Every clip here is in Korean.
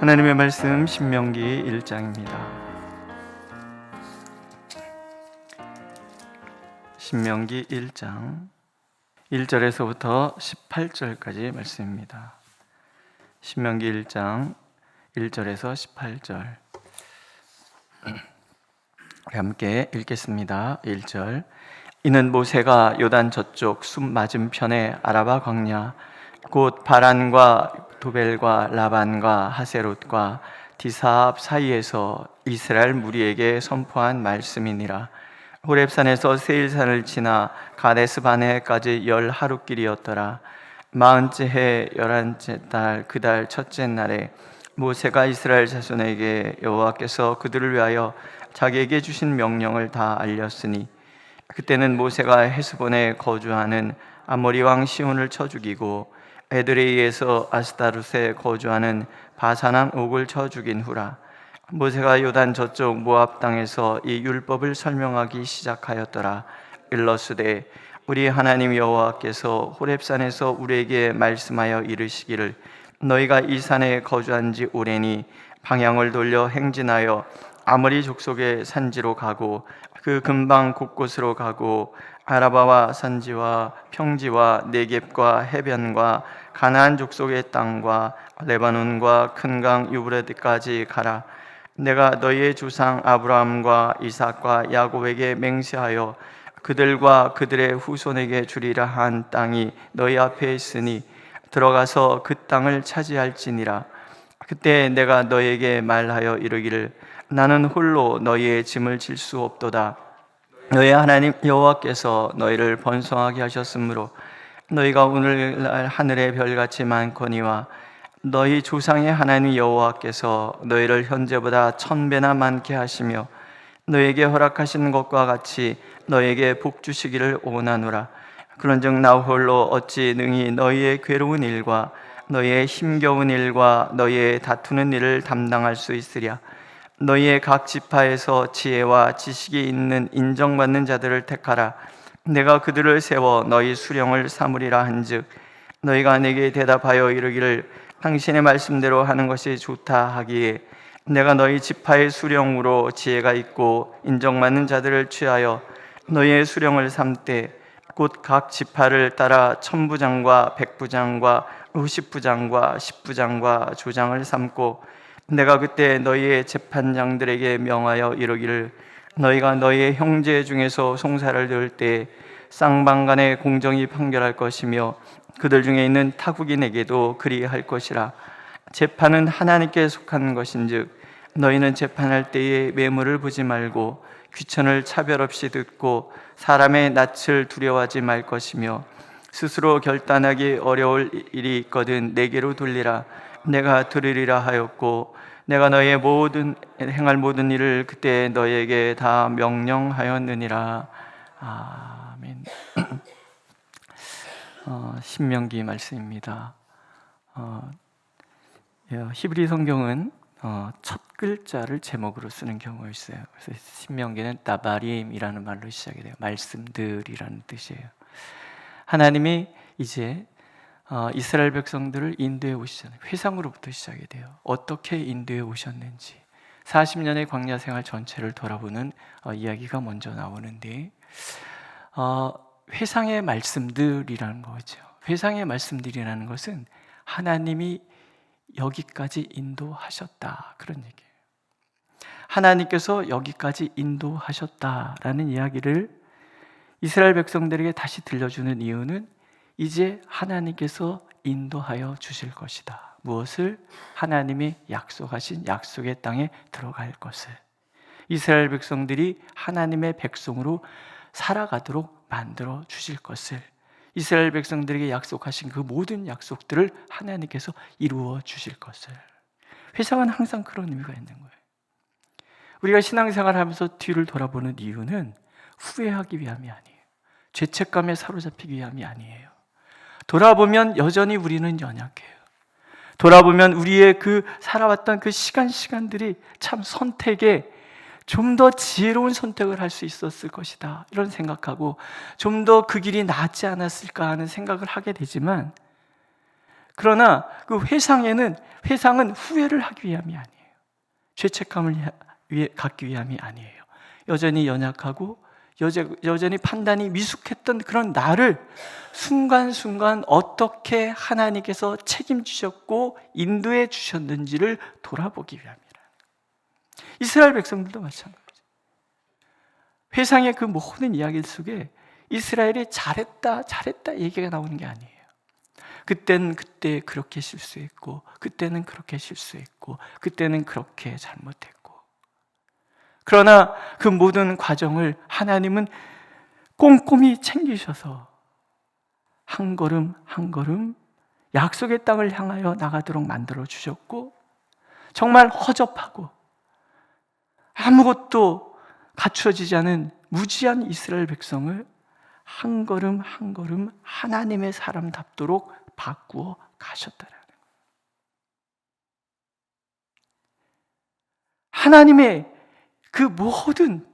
하나님의 말씀 신명기 1장입니다. 신명기 1장 1절에서부터 18절까지 말씀입니다. 신명기 1장 1절에서 18절 우리 함께 읽겠습니다. 1절 이는 모세가 요단 저쪽 숲 맞은편의 아라바 광야 곧 바란과 도벨과 라반과 하세롯과 디사압 사이에서 이스라엘 무리에게 선포한 말씀이니라. 호렙산에서 세일산을 지나 가데스 바네까지 열 하루 길이었더라. 마흔째 해 열한째 달 그 달 첫째 날에 모세가 이스라엘 자손에게 여호와께서 그들을 위하여 자기에게 주신 명령을 다 알렸으니 그때는 모세가 헤스본에 거주하는 아모리 왕 시온을 쳐 죽이고 에드레이에서 아스타룻에 거주하는 바사남 옥을 쳐 죽인 후라 모세가 요단 저쪽 모압 땅에서 이 율법을 설명하기 시작하였더라. 일러스되 우리 하나님 여호와께서 호렙산에서 우리에게 말씀하여 이르시기를 너희가 이 산에 거주한 지 오래니 방향을 돌려 행진하여 아모리 족속의 산지로 가고 그 근방 곳곳으로 가고 아라바와 산지와 평지와 네겝과 해변과 가나안 족속의 땅과 레바논과 큰 강 유브레드까지 가라. 내가 너희의 주상 아브라함과 이삭과 야곱에게 맹세하여 그들과 그들의 후손에게 주리라 한 땅이 너희 앞에 있으니 들어가서 그 땅을 차지할지니라. 그때 내가 너희에게 말하여 이르기를 나는 홀로 너희의 짐을 질 수 없도다. 너희 하나님 여호와께서 너희를 번성하게 하셨으므로 너희가 오늘날 하늘의 별같이 많거니와 너희 조상의 하나님 여호와께서 너희를 현재보다 천 배나 많게 하시며 너희에게 허락하신 것과 같이 너희에게 복 주시기를 원하노라. 그런즉 나 홀로 어찌 능히 너희의 괴로운 일과 너희의 힘겨운 일과 너희의 다투는 일을 담당할 수 있으랴. 너희의 각 지파에서 지혜와 지식이 있는 인정받는 자들을 택하라 내가 그들을 세워 너희 수령을 삼으리라 한즉 너희가 내게 대답하여 이르기를 당신의 말씀대로 하는 것이 좋다 하기에 내가 너희 지파의 수령으로 지혜가 있고 인정받는 자들을 취하여 너희의 수령을 삼되 곧각 지파를 따라 천부장과 백부장과 의십부장과 십부장과 조장을 삼고 내가 그때 너희의 재판장들에게 명하여 이르기를 너희가 너희의 형제 중에서 송사를 들을 때 쌍방간에 공정히 판결할 것이며 그들 중에 있는 타국인에게도 그리할 것이라. 재판은 하나님께 속한 것인즉 너희는 재판할 때에 매물을 보지 말고 귀천을 차별 없이 듣고 사람의 낯을 두려워하지 말 것이며 스스로 결단하기 어려울 일이 있거든 내게로 돌리라. 내가 들으리라 하였고 내가 너희의 모든 행할 모든 일을 그때 너희에게 다 명령하였느니라 아멘. 어, 신명기 말씀입니다. 어, 예, 히브리 성경은 어, 첫 글자를 제목으로 쓰는 경우가 있어요. 그래서 신명기는 따바림이라는 말로 시작이 돼요. 말씀들이라는 뜻이에요. 하나님이 이제 어, 이스라엘 백성들을 인도해 오시잖아요. 회상으로부터 시작이 돼요. 어떻게 인도해 오셨는지 40년의 광야 생활 전체를 돌아보는 어, 이야기가 먼저 나오는데 어, 회상의 말씀들이라는 거죠. 회상의 말씀들이라는 것은 하나님이 여기까지 인도하셨다 그런 얘기예요. 하나님께서 여기까지 인도하셨다라는 이야기를 이스라엘 백성들에게 다시 들려주는 이유는 이제 하나님께서 인도하여 주실 것이다. 무엇을 하나님이 약속하신 약속의 땅에 들어갈 것을 이스라엘 백성들이 하나님의 백성으로 살아가도록 만들어 주실 것을 이스라엘 백성들에게 약속하신 그 모든 약속들을 하나님께서 이루어 주실 것을 회상은 항상 그런 의미가 있는 거예요. 우리가 신앙생활 하면서 뒤를 돌아보는 이유는 후회하기 위함이 아니에요. 죄책감에 사로잡히기 위함이 아니에요. 돌아보면 여전히 우리는 연약해요. 돌아보면 우리의 그 살아왔던 그 시간 시간들이 참 선택에 좀 더 지혜로운 선택을 할 수 있었을 것이다. 이런 생각하고 좀 더 그 길이 낫지 않았을까 하는 생각을 하게 되지만 그러나 그 회상에는 회상은 후회를 하기 위함이 아니에요. 죄책감을 갖기 위함이 아니에요. 여전히 연약하고 여전히 판단이 미숙했던 그런 나를 순간순간 어떻게 하나님께서 책임지셨고 인도해 주셨는지를 돌아보기 위함이라. 이스라엘 백성들도 마찬가지. 회상의 그 모든 이야기 속에 이스라엘이 잘했다, 잘했다 얘기가 나오는 게 아니에요. 그때는 그때 그렇게 실수했고, 그때는 그렇게 실수했고, 그때는 그렇게 잘못했고. 그러나 그 모든 과정을 하나님은 꼼꼼히 챙기셔서 한 걸음 한 걸음 약속의 땅을 향하여 나가도록 만들어 주셨고, 정말 허접하고 아무것도 갖추어지지 않은 무지한 이스라엘 백성을 한 걸음 한 걸음 하나님의 사람답도록 바꾸어 가셨다라는 거예요. 하나님의 그 모든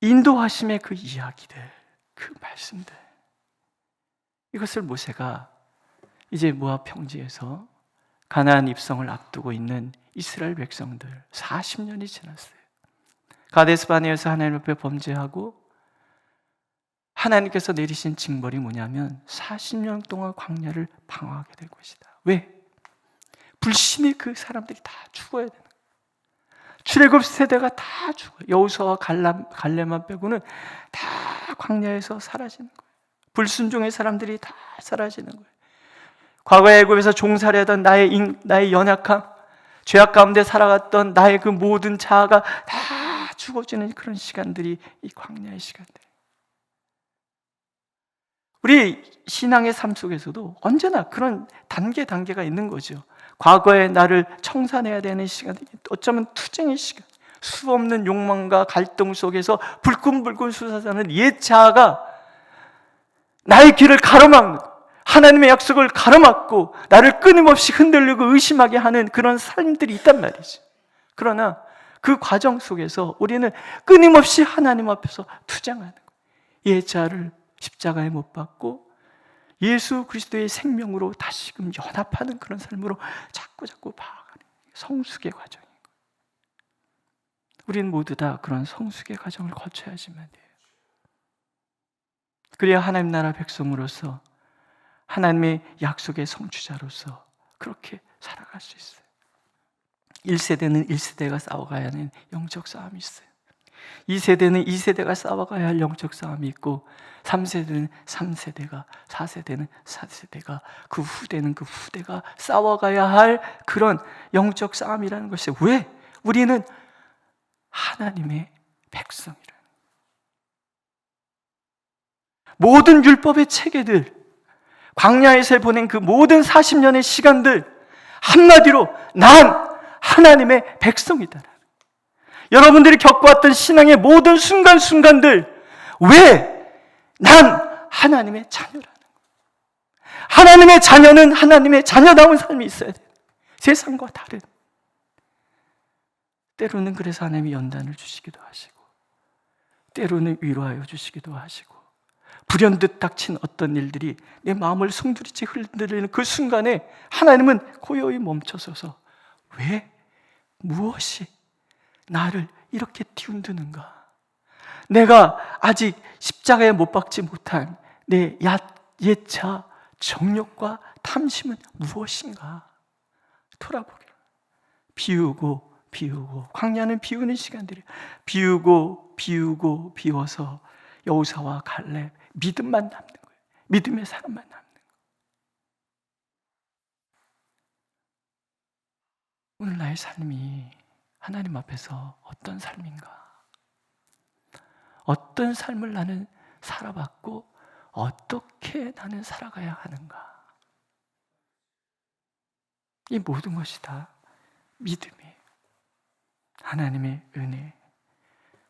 인도하심의 그 이야기들, 그 말씀들. 이것을 모세가 이제 모압 평지에서 가나안 입성을 앞두고 있는 이스라엘 백성들 40년이 지났어요. 가데스 바네에서 하나님 앞에 범죄하고 하나님께서 내리신 징벌이 뭐냐면 40년 동안 광야를 방황하게 될 것이다. 왜? 불신의 그 사람들이 다 죽어야 거예요. 출애굽 세대가 다 죽어. 갈람 갈레만 빼고는 다 광야에서 사라지는 거예요. 불순종의 사람들이 다 사라지는 거예요. 과거의 애굽에서 종살이하던 나의 인, 나의 연약함, 죄악 가운데 살아갔던 나의 그 모든 자아가 다 죽어지는 그런 시간들이 이 광야의 시간들. 우리 신앙의 삶 속에서도 언제나 그런 단계 단계가 있는 거죠. 과거의 나를 청산해야 되는 시간, 어쩌면 투쟁의 시간, 수 없는 욕망과 갈등 속에서 불끈불끈 옛 자아가 나의 길을 가로막는 하나님의 약속을 가로막고 나를 끊임없이 흔들리고 의심하게 하는 그런 삶들이 있단 말이지. 그러나 그 과정 속에서 우리는 끊임없이 하나님 앞에서 투쟁하는 거예요. 옛 자아를 십자가에 못 박고 예수 그리스도의 생명으로 다시금 연합하는 그런 삶으로 자꾸 자꾸 봐가는 성숙의 과정인 거예요. 우리는 모두 다 그런 성숙의 과정을 거쳐야지만 돼요. 그래야 하나님 나라 백성으로서 하나님의 약속의 성취자로서 그렇게 살아갈 수 있어요. 1세대는 1세대가 싸워가야 하는 영적 싸움이 있어요. 2세대는 2세대가 싸워가야 할 영적 싸움이 있고 3세대는 3세대가 4세대는 4세대가 그 후대는 그 후대가 싸워가야 할 그런 영적 싸움이라는 것이 왜 우리는 하나님의 백성이라 모든 율법의 체계들 광야에서 보낸 그 모든 40년의 시간들 한마디로 난 하나님의 백성이다. 여러분들이 겪어왔던 신앙의 모든 순간순간들 왜 난 하나님의 자녀라는 거예요. 하나님의 자녀는 하나님의 자녀다운 삶이 있어야 돼요. 세상과 다른. 때로는 그래서 하나님이 연단을 주시기도 하시고, 때로는 위로하여 주시기도 하시고, 불현듯 닥친 어떤 일들이 내 마음을 송두리째 흔들리는 그 순간에 하나님은 고요히 멈춰서서 왜 무엇이 나를 이렇게 뒤흔드는가? 내가 아직 십자가에 못 박지 못한 내 옛차 정욕과 탐심은 무엇인가? 돌아보게. 비우고 비우고 광야는 비우는 시간들이 비우고 비우고 비워서 여우사와 갈렙 믿음만 남는 거예요. 믿음의 사람만 남는 거예요. 오늘 나의 삶이 하나님 앞에서 어떤 삶인가? 어떤 삶을 나는 살아봤고 어떻게 나는 살아가야 하는가? 이 모든 것이 다 믿음이에요. 하나님의 은혜.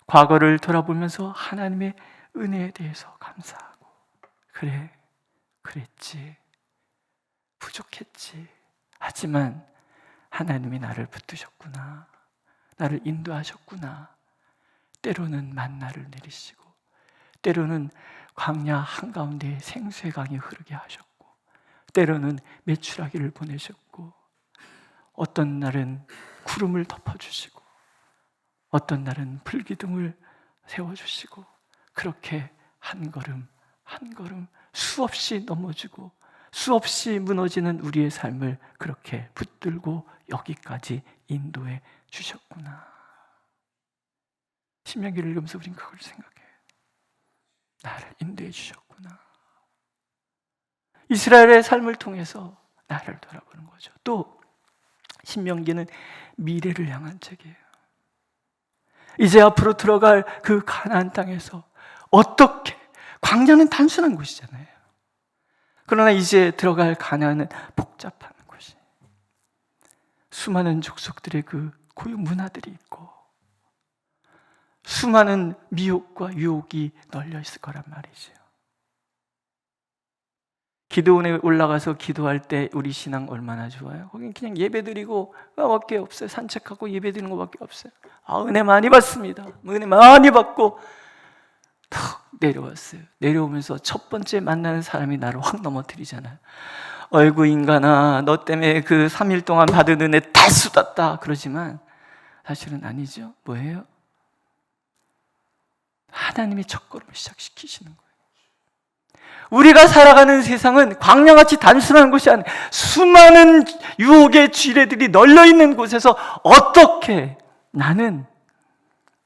과거를 돌아보면서 하나님의 은혜에 대해서 감사하고, 그래, 그랬지. 부족했지. 하지만 하나님이 나를 붙드셨구나. 나를 인도하셨구나. 때로는 만나를 내리시고, 때로는 광야 한가운데 생수의 강이 흐르게 하셨고, 때로는 메추라기를 보내셨고 어떤 날은 구름을 덮어주시고 어떤 날은 불기둥을 세워주시고 그렇게 한 걸음 한 걸음 수없이 넘어지고 수없이 무너지는 우리의 삶을 그렇게 붙들고 여기까지 인도해 주셨구나. 신명기를 읽으면서 우린 그걸 생각해요. 나를 인도해 주셨구나. 이스라엘의 삶을 통해서 나를 돌아보는 거죠. 또 신명기는 미래를 향한 책이에요. 이제 앞으로 들어갈 그 가나안 땅에서 어떻게 광야는 단순한 곳이잖아요. 그러나 이제 들어갈 가나안은 복잡한 곳이. 수많은 족속들의 그 고유 문화들이 있고 수많은 미혹과 유혹이 널려 있을 거란 말이죠. 기도원에 올라가서 기도할 때 우리 신앙 얼마나 좋아요? 거긴 그냥 예배 드리고 밖에 없어요. 산책하고 예배 드리는 것밖에 없어요. 아, 은혜 많이 받습니다. 은혜 많이 받고 턱 내려왔어요. 내려오면서 첫 번째 만나는 사람이 나를 확 넘어뜨리잖아요. 어이구 인간아, 너 때문에 그 3일 동안 받은 은혜 다 쏟았다. 그러지만 사실은 아니죠. 뭐예요? 하나님이 첫걸음을 시작시키시는 거예요. 우리가 살아가는 세상은 광야같이 단순한 곳이 아니라 수많은 유혹의 지뢰들이 널려 있는 곳에서 어떻게 나는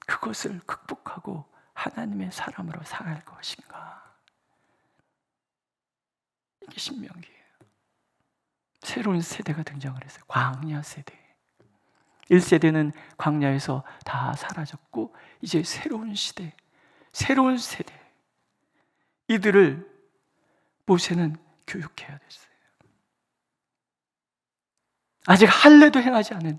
그것을 극복하고 하나님의 사람으로 살아갈 것인가? 이게 신명기예요. 새로운 세대가 등장을 했어요. 광야 세대. 1세대는 광야에서 다 사라졌고 이제 새로운 시대, 새로운 세대. 이들을 모세는 교육해야 됐어요. 아직 할례도 행하지 않은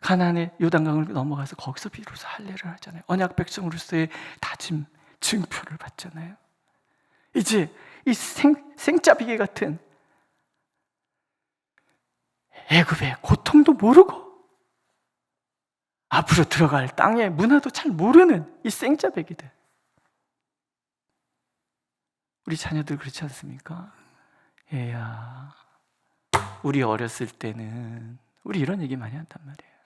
가나안의 요단강을 넘어가서 거기서 비로소 할례를 하잖아요. 언약 백성으로서의 다짐, 증표를 받잖아요. 이제 이 생, 생짜비기 같은 애굽의 고통도 모르고 앞으로 들어갈 땅의 문화도 잘 모르는 이 생짜배기들. 우리 자녀들 그렇지 않습니까? 얘야, 우리 어렸을 때는 우리 이런 얘기 많이 한단 말이에요.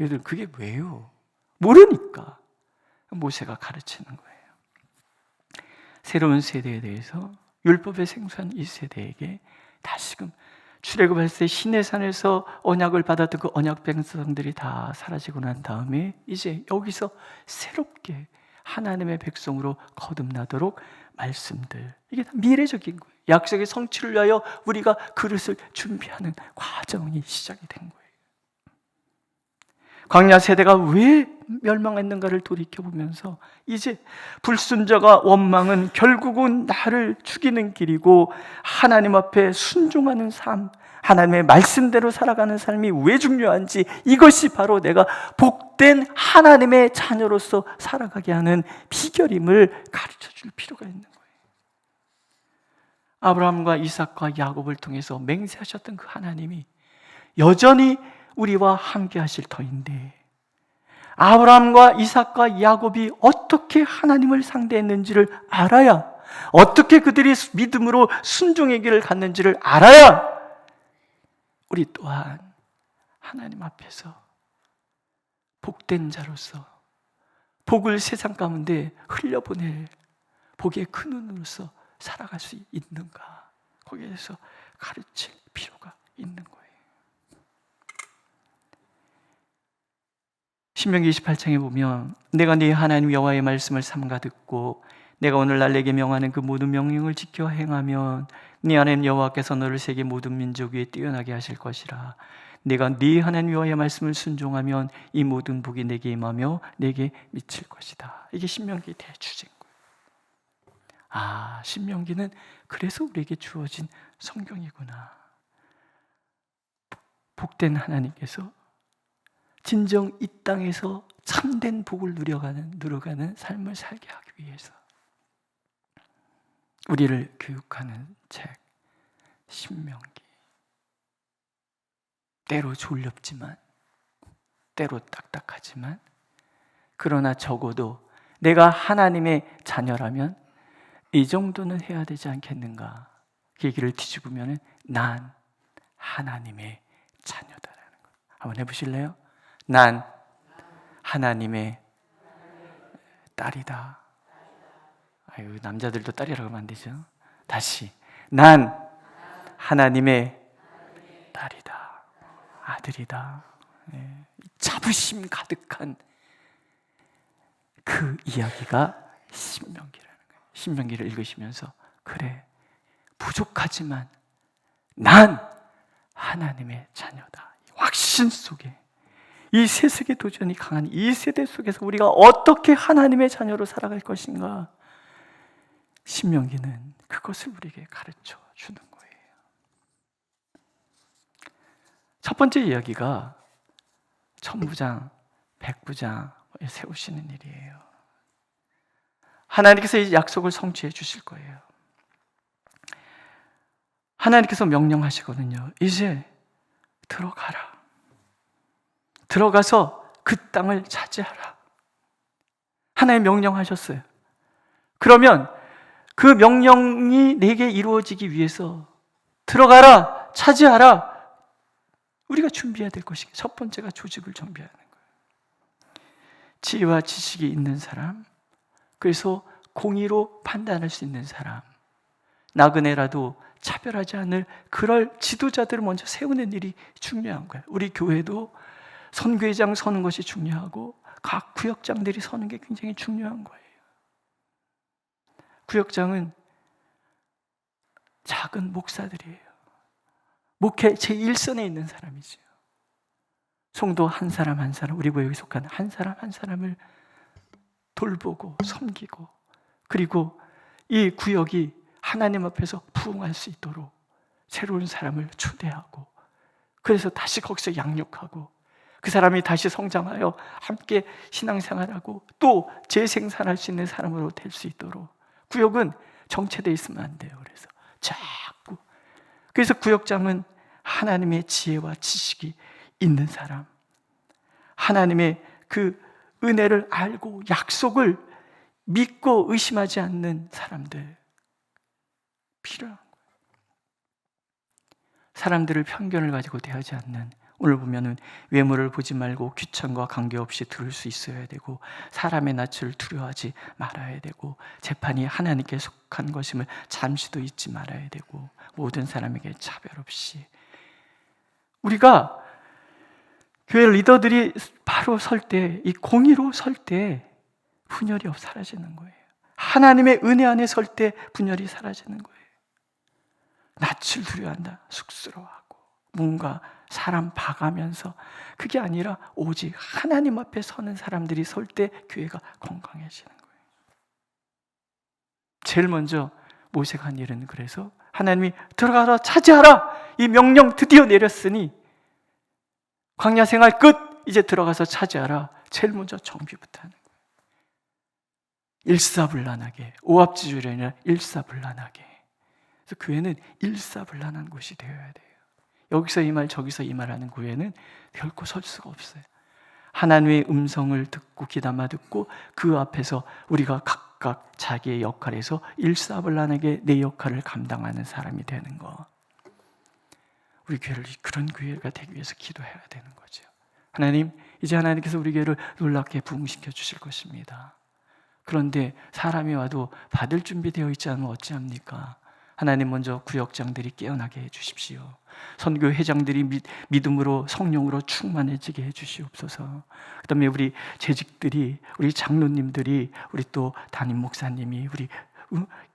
얘들 그게 왜요? 모르니까 모세가 가르치는 거예요. 새로운 세대에 대해서 율법에 생소한 이 세대에게 다시금 출애굽할 때 시내산에서 언약을 받았던 그 언약 백성들이 다 사라지고 난 다음에 이제 여기서 새롭게 하나님의 백성으로 거듭나도록 말씀들 이게 다 미래적인 거예요. 약속의 성취를 위하여 우리가 그릇을 준비하는 과정이 시작이 된 거예요. 광야 세대가 왜 멸망했는가를 돌이켜 보면서 이제 불순자가 원망은 결국은 나를 죽이는 길이고 하나님 앞에 순종하는 삶, 하나님의 말씀대로 살아가는 삶이 왜 중요한지 이것이 바로 내가 복된 하나님의 자녀로서 살아가게 하는 비결임을 가르쳐 줄 필요가 있는 거예요. 아브라함과 이삭과 야곱을 통해서 맹세하셨던 그 하나님이 여전히 우리와 함께 하실 터인데 아브라함과 이삭과 야곱이 어떻게 하나님을 상대했는지를 알아야 어떻게 그들이 믿음으로 순종의 길을 갔는지를 알아야 우리 또한 하나님 앞에서 복된 자로서 복을 세상 가운데 흘려보낼 복의 큰 눈으로서 살아갈 수 있는가? 거기에서 가르칠 필요가 있는 거예요. 신명기 28장에 보면 내가 네 하나님 여호와의 말씀을 삼가 듣고 내가 오늘날 내게 명하는 그 모든 명령을 지켜 행하면 네 하나님 여호와께서 너를 세계 모든 민족 위에 뛰어나게 하실 것이라 내가 네 하나님 여호와의 말씀을 순종하면 이 모든 복이 내게 임하며 내게 미칠 것이다. 이게 신명기의 대주제인 거예요. 아, 신명기는 그래서 우리에게 주어진 성경이구나. 복된 하나님께서 진정 이 땅에서 참된 복을 누려가는 누려가는 삶을 살게 하기 위해서 우리를 교육하는 책 신명기. 때로 졸렵지만 때로 딱딱하지만 그러나 적어도 내가 하나님의 자녀라면 이 정도는 해야 되지 않겠는가? 그 얘기를 뒤집으면 난 하나님의 자녀다라는 거. 한번 해보실래요? 난 하나님의 딸이다. 아유 남자들도 딸이라고 하면 안 되죠. 다시 난 하나님의 딸이다, 아들이다. 예, 자부심 가득한 그 이야기가 신명기라는 거예요. 신명기를 읽으시면서 그래 부족하지만 난 하나님의 자녀다. 이 확신 속에 이 세속의 도전이 강한 이 세대 속에서 우리가 어떻게 하나님의 자녀로 살아갈 것인가? 신명기는 그것을 우리에게 가르쳐 주는 거예요. 첫 번째 이야기가 천부장, 백부장을 세우시는 일이에요. 하나님께서 이 약속을 성취해 주실 거예요. 하나님께서 명령하시거든요. 이제 들어가라. 들어가서 그 땅을 차지하라. 하나님 명령하셨어요. 그러면 그 명령이 내게 이루어지기 위해서 들어가라, 차지하라. 우리가 준비해야 될 것이 첫 번째가 조직을 정비하는 거예요. 지혜와 지식이 있는 사람, 그래서 공의로 판단할 수 있는 사람, 나그네라도 차별하지 않을 그럴 지도자들을 먼저 세우는 일이 중요한 거예요. 우리 교회도 선교회장 서는 것이 중요하고 각 구역장들이 서는 게 굉장히 중요한 거예요. 구역장은 작은 목사들이에요. 목회 제1선에 있는 사람이죠. 성도 한 사람 한 사람, 우리 교회에 속한 한 사람 한 사람을 돌보고 섬기고 그리고 이 구역이 하나님 앞에서 부흥할 수 있도록 새로운 사람을 초대하고 그래서 다시 거기서 양육하고 그 사람이 다시 성장하여 함께 신앙생활하고 또 재생산할 수 있는 사람으로 될 수 있도록 구역은 정체되어 있으면 안 돼요. 그래서 자꾸 그래서 구역장은 하나님의 지혜와 지식이 있는 사람, 하나님의 그 은혜를 알고 약속을 믿고 의심하지 않는 사람들 필요한 거예요. 사람들을 편견을 가지고 대하지 않는 오늘 보면은 외모를 보지 말고 귀천과 관계없이 들을 수 있어야 되고 사람의 낯을 두려워하지 말아야 되고 재판이 하나님께 속한 것임을 잠시도 잊지 말아야 되고 모든 사람에게 차별 없이 우리가 교회 리더들이 바로 설 때 이 공의로 설 때 분열이 없 사라지는 거예요. 하나님의 은혜 안에 설 때 분열이 사라지는 거예요. 낯을 두려워한다. 쑥스러워하고 뭔가 사람 봐가면서 그게 아니라 오직 하나님 앞에 서는 사람들이 설 때 교회가 건강해지는 거예요. 제일 먼저 모세가 한 일은 그래서 하나님이 들어가라 차지하라 이 명령 드디어 내렸으니 광야 생활 끝 이제 들어가서 차지하라 제일 먼저 정비부터 하는. 일사불란하게 오합지졸이 아니라 일사불란하게 그래서 교회는 일사불란한 곳이 되어야 돼요. 여기서 이 말, 저기서 이 말하는 교회는 결코 설 수가 없어요. 하나님의 음성을 듣고 귀담아 듣고 그 앞에서 우리가 각각 자기의 역할에서 일사불란하게 내 역할을 감당하는 사람이 되는 거. 우리 교회를 그런 교회가 되기 위해서 기도해야 되는 거죠. 하나님, 이제 하나님께서 우리 교회를 놀랍게 부흥시켜 주실 것입니다. 그런데 사람이 와도 받을 준비되어 있지 않으면 어찌합니까? 하나님 먼저 구역장들이 깨어나게 해 주십시오. 선교 회장들이 믿, 믿음으로 성령으로 충만해지게 해 주시옵소서. 그다음에 우리 재직들이 우리 장로님들이 우리 또 담임 목사님이 우리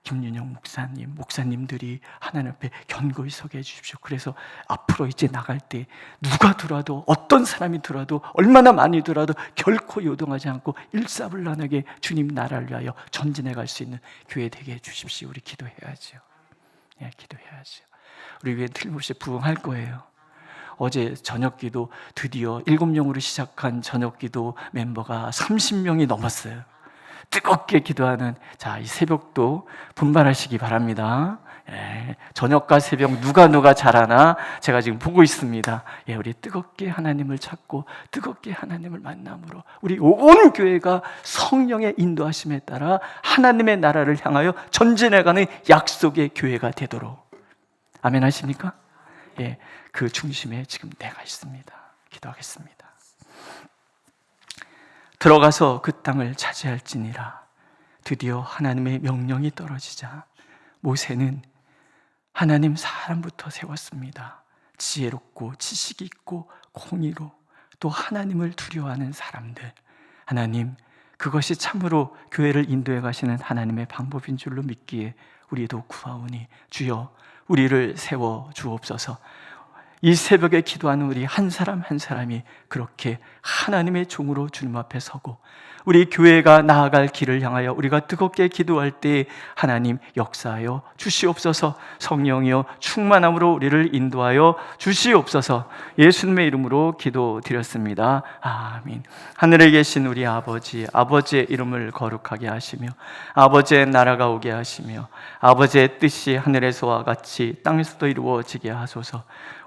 김윤영 목사님, 목사님들이 하나님 앞에 견고히 서게 해주십시오. 그래서 앞으로 이제 나갈 때 누가 들어와도 어떤 사람이 들어와도 얼마나 많이 들어와도 결코 요동하지 않고 일사불란하게 주님 나라를 위하여 전진해 갈 수 있는 교회 되게 해주십시오. 우리 기도해야죠. 예, 기도해야죠. 우리 위에 틀림없이 부흥할 거예요. 어제 저녁 기도 드디어 일곱 명으로 시작한 저녁 기도 멤버가 30명이 넘었어요. 뜨겁게 기도하는 자, 이 새벽도 분발하시기 바랍니다. 예, 저녁과 새벽 누가 누가 잘하나 제가 지금 보고 있습니다. 예, 우리 뜨겁게 하나님을 찾고 뜨겁게 하나님을 만남으로 우리 온 교회가 성령의 인도하심에 따라 하나님의 나라를 향하여 전진해가는 약속의 교회가 되도록 아멘 하십니까? 예, 그 중심에 지금 내가 있습니다. 기도하겠습니다. 들어가서 그 땅을 차지할지니라. 드디어 하나님의 명령이 떨어지자 모세는 하나님 사람부터 세웠습니다. 지혜롭고 지식 있고 공의로 또 하나님을 두려워하는 사람들. 하나님, 그것이 참으로 교회를 인도해 가시는 하나님의 방법인 줄로 믿기에 우리도 구하오니 주여 우리를 세워 주옵소서. 이 새벽에 기도하는 우리 한 사람 한 사람이 그렇게 하나님의 종으로 주님 앞에 서고 우리 교회가 나아갈 길을 향하여 우리가 뜨겁게 기도할 때 하나님 역사하여 주시옵소서 성령이여 충만함으로 우리를 인도하여 주시옵소서 예수님의 이름으로 기도드렸습니다. 아멘. 하늘에 계신 우리 아버지, 아버지의 이름을 거룩하게 하시며 아버지의 나라가 오게 하시며 아버지의 뜻이 하늘에서와 같이 땅에서도 이루어지게 하소서.